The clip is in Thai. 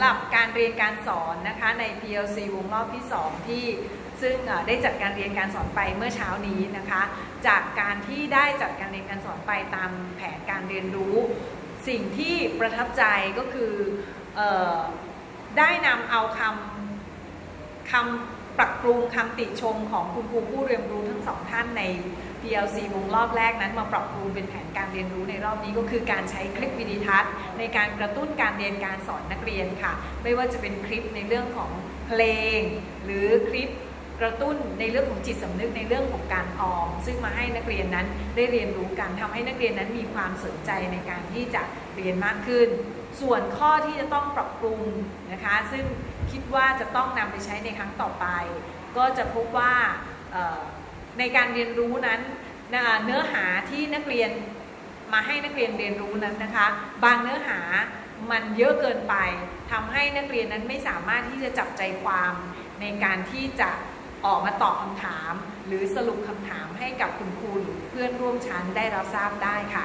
หรับการเรียนการสอนนะคะใน PLC วงรอบที่ 2 ที่ซึ่งได้จัดการเรียนการสอนไปเมื่อเช้านี้นะคะ จากการที่ได้จัดการเรียนการสอนไปตามแผนการเรียนรู้ สิ่งที่ประทับใจก็คือออได้นำเอาคำคำ ปรับปรุงคำติชมของคุณครูผู้เรียนรู้ทั้งสองท่านใน PLC วงรอบแรกนั้นมาปรับปรุงเป็นแผนการเรียนรู้ในรอบนี้ก็คือการใช้คลิปวิดีทัศน์ ในการกระตุ้นการเรียนการสอนนักเรียนค่ะ ไม่ว่าจะเป็นคลิปในเรื่องของเพลง หรือคลิปกระตุ้นในเรื่องของจิตสำนึกในเรื่องของการออม ซึ่งมาให้นักเรียนนั้นได้เรียนรู้กันทำให้นักเรียนนั้นมีความสนใจในการที่จะเรียนมากขึ้น ส่วนข้อที่จะต้องปรับปรุงนะคะ ซึ่ง คิดว่าจะต้องนำไปใช้ในครั้งต่อไป ก็จะพบว่าในการเรียนรู้นั้นเนื้อหาที่นักเรียนมาให้นักเรียนเรียนรู้นั้นนะคะ บางเนื้อหามันเยอะเกินไปทำให้นักเรียนนั้นไม่สามารถที่จะจับใจความในการที่จะออกมาตอบคำถาม หรือสรุปคำถามให้กับคุณครูหรือเพื่อนร่วมชั้นได้รับทราบได้ค่ะ